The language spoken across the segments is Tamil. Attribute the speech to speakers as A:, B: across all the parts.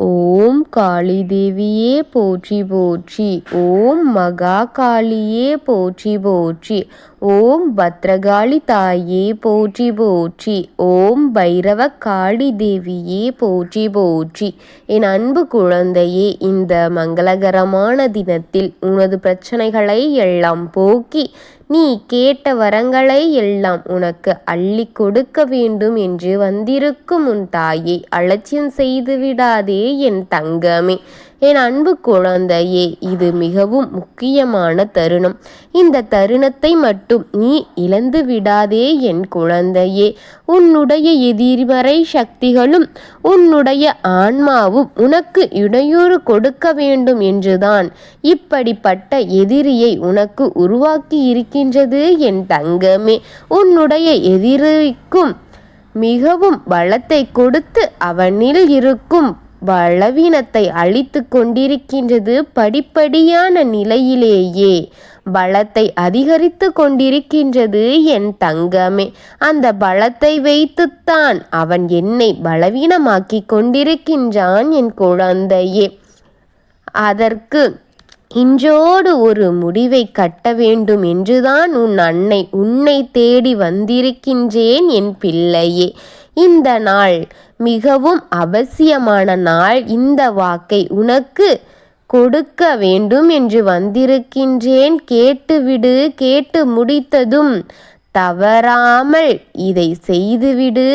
A: ஓம் காளி தேவியே போற்றி போற்றி. ஓம் மகா காளியே போற்றி போற்றி. ஓம் பத்ரகாளி தாயே போற்றி போற்றி. ஓம் பைரவ காளி தேவியே போற்றி போற்றி. என் அன்பு குழந்தையே இந்த மங்களகரமான தினத்தில் உனது பிரச்சனைகளை எல்லாம் போக்கி நீ கேட்ட வரங்களை எல்லாம் உனக்கு அள்ளி கொடுக்க வேண்டும் என்று வந்திருக்கும் உன் தாயை அலட்சியம் செய்து விடாதே என் தங்கமே. என் அன்பு குழந்தையே இது மிகவும் முக்கியமான தருணம். இந்த தருணத்தை மட்டும் நீ இழந்து விடாதே என் குழந்தையே. உன்னுடைய எதிர்மறை சக்திகளும் உன்னுடைய ஆன்மாவும் உனக்கு இடையூறு கொடுக்க வேண்டும் என்றுதான் இப்படிப்பட்ட எதிரியை உனக்கு உருவாக்கி இருக்கின்றது என் தங்கமே. உன்னுடைய எதிரிக்கும் மிகவும் பலத்தை கொடுத்து அவனில் இருக்கும் பலவீனத்தை அழித்து கொண்டிருக்கின்றது படிப்படியான நிலையிலேயே. பலத்தை அதிகரித்து கொண்டிருக்கின்றது என் தங்கமே. அந்த பலத்தை வைத்துத்தான் அவன் என்னை பலவீனமாக்கி கொண்டிருக்கின்றான் என் குழந்தையே. அதற்கு இன்றோடு ஒரு முடிவை கட்ட வேண்டும் என்றுதான் உன் அன்னை உன்னை தேடி வந்திருக்கின்றேன் என் பிள்ளையே. இந்த நாள் மிகவும் அவசியமான நாள். இந்த வாக்கை உனக்கு கொடுக்க வேண்டும் என்று வந்திருக்கின்றேன். கேட்டுவிடு கேட்டு முடித்ததும் தவறாமல் இதை செய்துவிடு.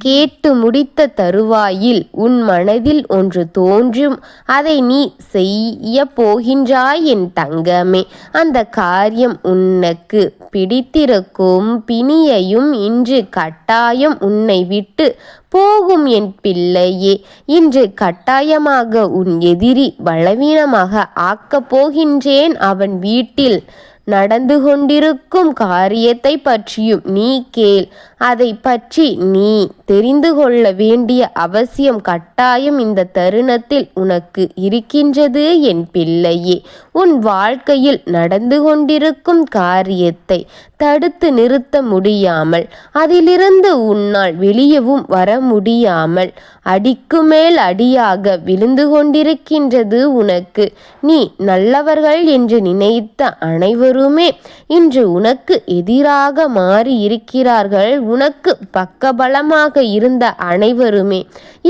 A: கேட்டு முடித்த தருவாயில் உன் மனதில் ஒன்று தோன்றும். அதை நீ செய்ய போகின்றாய் என் தங்கமே. அந்த காரியம் உனக்கு பிடித்திருக்கும். பிணியையும் இன்று கட்டாயம் உன்னை விட்டு போகும் என் பிள்ளையே. இன்று கட்டாயமாக உன் எதிரி பலவீனமாக ஆக்கப் போகின்றேன். அவன் வீட்டில் நடந்து கொண்டிருக்கும் காரியத்தை பற்றியும் நீ கேள். அதை பற்றி நீ தெரிந்து கொள்ள வேண்டிய அவசியம் கட்டாயம் இந்த தருணத்தில் உனக்கு இருக்கின்றது என் பிள்ளையே. உன் வாழ்க்கையில் நடந்து கொண்டிருக்கும் காரியத்தை தடுத்து நிறுத்த முடியாமல் அதிலிருந்து உன்னால் வெளியவும் வர முடியாமல் அடிக்கு மேல் அடியாக விழுந்து கொண்டிருக்கின்றது உனக்கு. நீ நல்லவர்கள் என்று நினைத்த அனைவருமே இன்று உனக்கு எதிராக மாறி இருக்கிறார்கள் உனக்கு பக்கபலமாக இருந்த அனைவருமே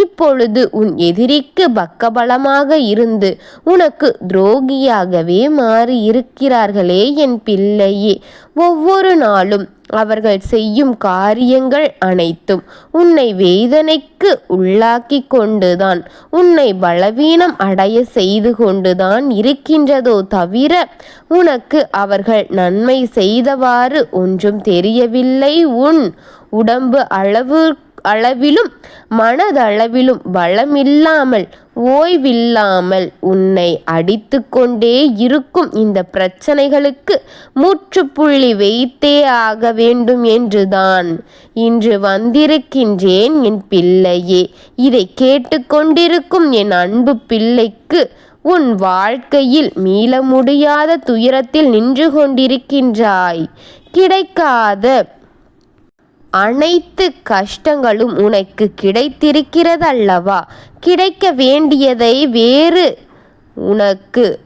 A: இப்பொழுது உன் எதிரிக்கு பக்கபலமாக இருந்து உனக்கு துரோகியாகவே மாறி இருக்கிறார்களே என் பிள்ளையே. ஒவ்வொரு நாளும் அவர்கள் செய்யும் காரியங்கள் அனைத்தும் உன்னை வேதனைக்கு உள்ளாக்கி கொண்டுதான் உன்னை பலவீனம் அடைய செய்து கொண்டுதான் இருக்கின்றதோ தவிர உனக்கு அவர்கள் நன்மை செய்தவாறு ஒன்றும் தெரியவில்லை. உன் உடம்பு அளவு அளவிலும் மனதளவிலும் பலமில்லாமல் ஓய்வில்லாமல் உன்னை அடித்து கொண்டே இருக்கும் இந்த பிரச்சனைகளுக்கு முற்றுப்புள்ளி வைத்தே ஆக வேண்டும் என்றுதான் இன்று வந்திருக்கின்றேன் என் பிள்ளையே. இதை கேட்டுக்கொண்டிருக்கும் என் அன்பு பிள்ளைக்கு உன் வாழ்க்கையில் மீள முடியாத துயரத்தில் நின்று கொண்டிருக்கின்றாய். கிடைக்காத அனைத்து கஷ்டங்களும் உனக்கு கிடைத்திருக்கிறதல்லவா? கிடைக்க வேண்டியதை வேறு உனக்கு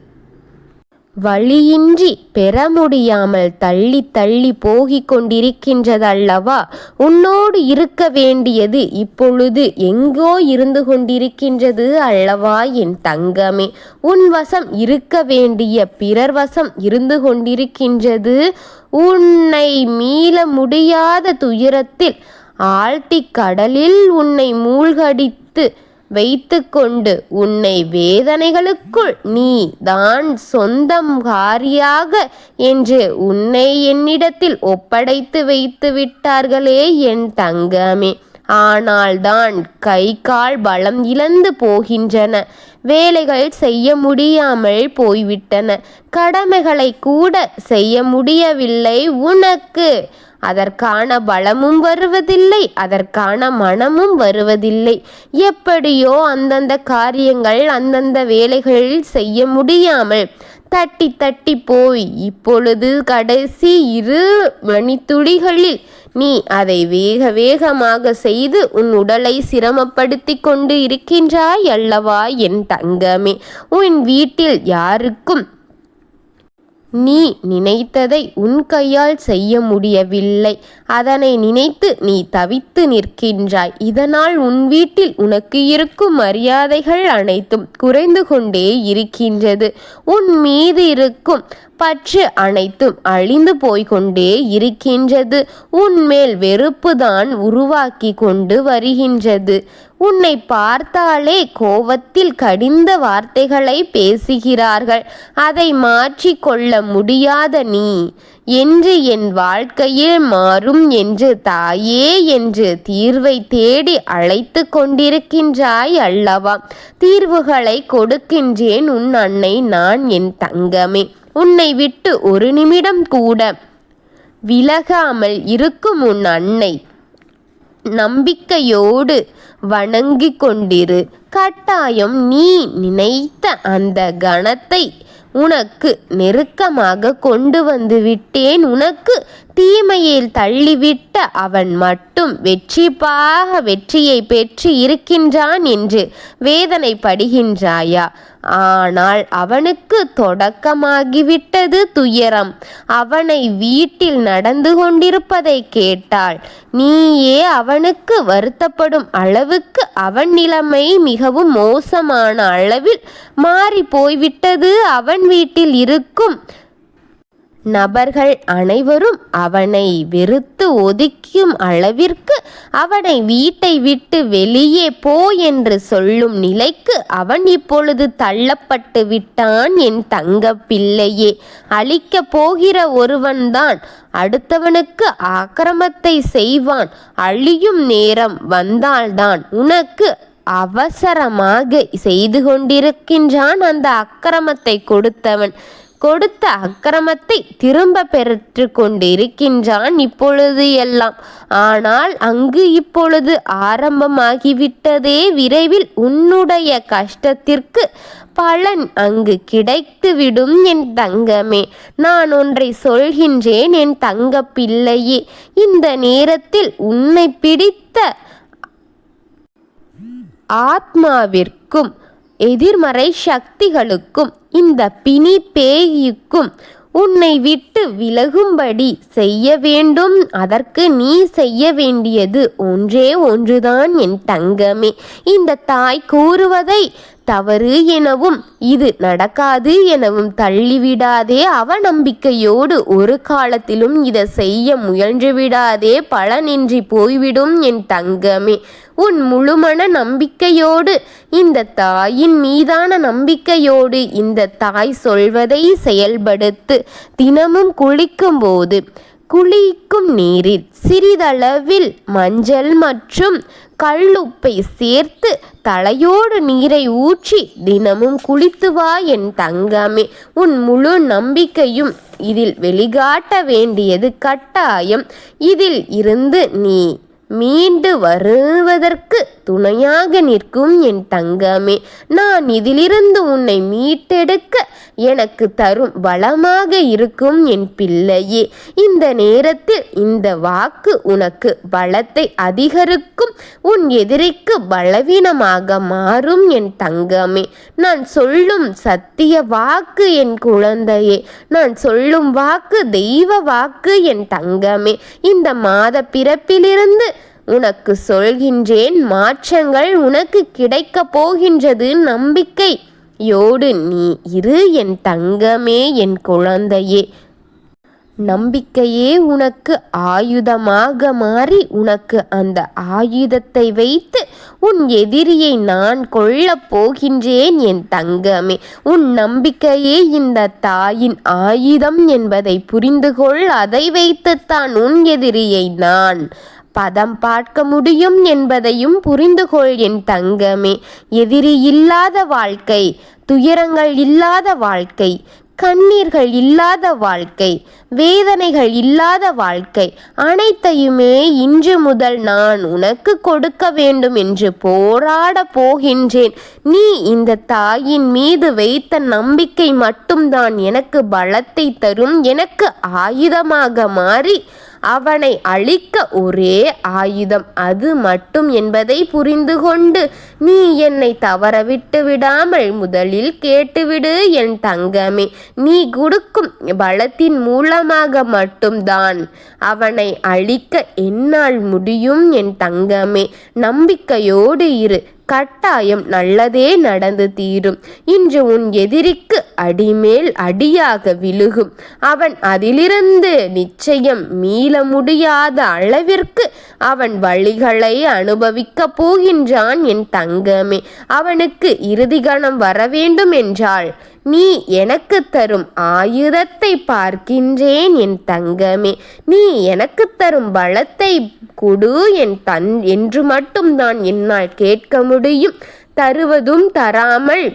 A: வழியின்றி பெற முடியாமல் தள்ளி தள்ளி போகிக் கொண்டிருக்கின்றதல்லவா? உன்னோடு இருக்க வேண்டியது இப்பொழுது எங்கோ இருந்து கொண்டிருக்கின்றது அல்லவா என் தங்கமே? உன் வசம் இருக்க வேண்டிய பிறர் வசம் இருந்து கொண்டிருக்கின்றது. உன்னை மீள முடியாத துயரத்தில் ஆழ்த்தி கடலில் உன்னை மூழ்கடித்து வைத்துக்கொண்டு உன்னை வேதனைகளுக்குள் நீ தான் சொந்தம் காரியாக என்று உன்னை என்னிடத்தில் ஒப்படைத்து வைத்து விட்டார்களே என் தங்கமே. ஆனால்தான் கை கால் பலம் இழந்து போகின்றன. வேலைகள் செய்ய முடியாமல் போய்விட்டன. கடமைகளை கூட செய்ய முடியவில்லை உனக்கு. அதற்கான பலமும் வருவதில்லை அதற்கான மனமும் வருவதில்லை. எப்படியோ அந்தந்த காரியங்கள் அந்தந்த வேலைகளில் செய்ய முடியாமல் தட்டி தட்டி போய் இப்பொழுது கடைசி இரு மணித்துளிகளில் நீ அதை வேக வேகமாக செய்து உன் உடலை சிரமப்படுத்தி கொண்டு இருக்கின்றாய் அல்லவா என் தங்கமே? உன் வீட்டில் யாருக்கும் நீ நினைத்ததை உன் கையால் செய்ய முடியவில்லை. அதனை நினைத்து நீ தவித்து நிற்கின்றாய். இதனால் உன் வீட்டில் உனக்கு இருக்கும் மரியாதைகள் அனைத்தும் குறைந்து கொண்டே இருக்கின்றது. உன் மீது இருக்கும் பற்று அனைத்தும் அழிந்து போய்கொண்டே இருக்கின்றது. உன்மேல் வெறுப்புதான் உருவாக்கி கொண்டு வருகின்றது. உன்னை பார்த்தாலே கோவத்தில் கடிந்த வார்த்தைகளை பேசுகிறார்கள். அதை மாற்றிக்கொள்ள முடியாத நீ என்று என் வாழ்க்கையில் மாறும் என்று தாயே என்று தீர்வை தேடி அழைத்து கொண்டிருக்கின்றாய் அல்லவா? தீர்வுகளை கொடுக்கின்றேன் உன் அன்னை நான் என் தங்கமே. உன்னை விட்டு ஒரு நிமிடம் கூட விலகாமல் இருக்கும் உன் அன்னை. நம்பிக்கையோடு வணங்கி கொண்டிரு. கட்டாயம் நீ நினைத்த அந்த கணத்தை உனக்கு நெருக்கமாக கொண்டு வந்து விட்டேன். உனக்கு தீமையில் தள்ளிவிட்ட அவன் மட்டும் வெற்றிப்பாக வெற்றியை பெற்று இருக்கின்றான் என்று வேதனைப்படுகின்றாயா? ஆனால் அவனுக்கு தொடக்கமாகிவிட்டது துயரம். அவனை வீட்டில் நடந்து கொண்டிருப்பதை கேட்டால் நீயே அவனுக்கு வருத்தப்படும் அளவுக்கு அவன் நிலைமை மிகவும் மோசமான அளவில் மாறி போய்விட்டது அவன் வீட்டில் இருக்கும் நபர்கள் அனைவரும் அவனை வெறுத்து ஒதுக்கும் அளவிற்கு அவனை வீட்டை விட்டு வெளியே போ என்று சொல்லும் நிலைக்கு அவன் இப்பொழுது தள்ளப்பட்டு விட்டான் என் தங்க பிள்ளையே அழிக்க போகிற ஒருவன்தான் அடுத்தவனுக்கு ஆக்கிரமத்தை செய்வான். அழியும் நேரம் வந்தால்தான் உனக்கு அவசரமாக செய்து கொண்டிருக்கின்றான் அந்த அக்கிரமத்தை கொடுத்தவன். கொடுத்த அக்கிரமத்தை திரும்ப பெற்று கொண்டிருக்கின்றான் இப்பொழுது எல்லாம். ஆனால் அங்கு இப்பொழுது ஆரம்பமாகிவிட்டதே விரைவில் உன்னுடைய கஷ்டத்திற்கு பலன் அங்கு கிடைத்துவிடும் என் தங்கமே. நான் ஒன்றை சொல்கின்றேன் என் தங்க பிள்ளையே. இந்த நேரத்தில் உன்னை பிடித்த ஆத்மாவிற்கும் எதிர்மறை சக்திகளுக்கும் இந்த பிணி பேய்க்கும். உன்னை விட்டு விலகும்படி செய்ய வேண்டும். அதற்கு நீ செய்ய வேண்டியது ஒன்றே ஒன்றுதான் என் தங்கமே. இந்த தாய் கூறுவதை தவறு எனவும் இது நடக்காது எனவும் தள்ளிவிடாதே அவநம்பிக்கையோடு ஒரு காலத்திலும் இதை செய்ய முயன்று விடாதே பலனின்றி போய்விடும் என் தங்கமே. உன் முழுமன நம்பிக்கையோடு இந்த தாயின் மீதான நம்பிக்கையோடு இந்த தாய் சொல்வதை செயல்படுத்து தினமும் குளிக்கும்போது குளிக்கும் நீரில் சிறிதளவில் மஞ்சள் மற்றும் கல்லுப்பை சேர்த்து தலையோடு நீரை ஊற்றி தினமும் குளித்து வா என் தங்கமே. உன் முழு நம்பிக்கையும் இதில் வெளிகாட்ட வேண்டியது கட்டாயம். இதில் இருந்து நீ மீண்டு வருவதற்கு துணையாக நிற்கும் என் தங்கமே நான் இதிலிருந்து உன்னை மீட்டெடுக்க எனக்கு தரும் வளமாக இருக்கும் என் பிள்ளையே. இந்த நேரத்தில் இந்த வாக்கு உனக்கு பலத்தை அதிகரிக்கும் உன் எதிரிக்கு பலவீனமாக மாறும் என் தங்கமே. நான் சொல்லும் சத்திய வாக்கு என் குழந்தையே நான் சொல்லும் வாக்கு தெய்வ வாக்கு என் தங்கமே. இந்த மாத பிறப்பிலிருந்து உனக்கு சொல்கின்றேன் மாற்றங்கள் உனக்கு கிடைக்கப் போகின்றது நம்பிக்கை. யோடு நீ இரு என் தங்கமே என் குழந்தையே. நம்பிக்கையே உனக்கு ஆயுதமாக மாறி உனக்கு அந்த ஆயுதத்தை வைத்து உன் எதிரியை நான் கொள்ளப் போகின்றேன் என் தங்கமே. உன் நம்பிக்கையே இந்த தாயின் ஆயுதம் என்பதை புரிந்து கொள் அதை வைத்துத்தான் உன் எதிரியை நான் பதம் பார்க்க முடியும் என்பதையும் புரிந்துகொள் என் தங்கமே. எதிரி இல்லாத வாழ்க்கை துயரங்கள் இல்லாத வாழ்க்கை கண்ணீர்கள் இல்லாத வாழ்க்கை வேதனைகள் இல்லாத வாழ்க்கை அனைத்தையுமே இன்று முதல் நான் உனக்கு கொடுக்க வேண்டும் என்று போராட போகின்றேன். நீ இந்த தாயின் மீது வைத்த நம்பிக்கை மட்டும்தான் எனக்கு பலத்தை தரும். எனக்கு ஆயுதமாக மாறி அவனை அழிக்க ஒரே ஆயுதம் அது மட்டும் என்பதை புரிந்து கொண்டு நீ என்னை தவற விட்டு விடாமல் முதலில் கேட்டுவிடு என் தங்கமே. நீ கொடுக்கும் பலத்தின் மூலமாக மட்டும்தான் அவனை அழிக்க என்னால் முடியும் என் தங்கமே. நம்பிக்கையோடு இரு. கட்டாயம் நல்லதே நடந்து தீரும். இன்று உன் எதிரிக்கு அடிமேல் அடியாக விழுகும். அவன் அதிலிருந்து நிச்சயம் மீள முடியாத அளவிற்கு அவன் வழிகளை அனுபவிக்கப் போகின்றான் என் தங்கமே. அவனுக்கு இறுதி கணம் வர வேண்டும் என்றாள். நீ எனக்கு தரும் ஆயுதத்தை பார்க்கின்றேன் என் தங்கமே. நீ எனக்கு தரும் பலத்தை கொடு என் தன் என்று மட்டும் நான் என்னால் கேட்க முடியும். தருவதும் தராமல்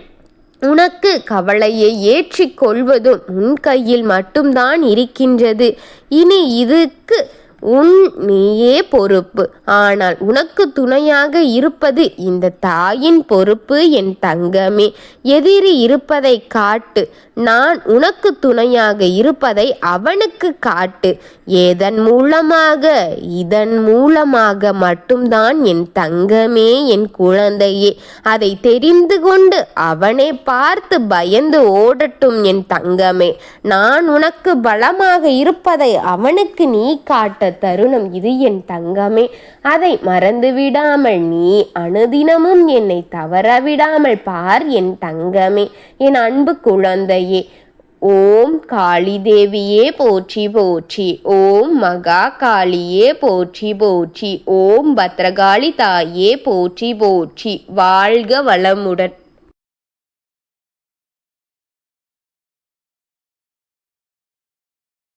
A: உனக்கு கவலையை ஏற்றிக் கொள்வதும் உன் கையில் மட்டும்தான் இருக்கின்றது. இனி இதுக்கு உன் நீயே பொறுப்பு. ஆனால் உனக்கு துணையாக இருப்பது இந்த தாயின் பொறுப்பு என் தங்கமே. எதிரி இருப்பதை காட்டு. நான் உனக்கு துணையாக இருப்பதை அவனுக்கு காட்டு. ஏதன் மூலமாக இதன் மூலமாக மட்டும்தான் என் தங்கமே என் குழந்தையே. அதை தெரிந்து கொண்டு அவனை பார்த்து பயந்து ஓடட்டும் என் தங்கமே. நான் உனக்கு பலமாக இருப்பதை அவனுக்கு நீ காட்ட தருணம் இது என் தங்கமே. அதை மறந்து விடாமல் நீ அனுதினமும் என்னை தவற விடாமல் பார் என் தங்கமே. என் அன்பு குழந்தையே ஓம் காளி தேவியே போற்றி போற்றி ஓம் மகா காளியே போற்றி போற்றி ஓம் பத்ரகாளி தாயே போற்றி போற்றி வாழ்க வளமுடன்.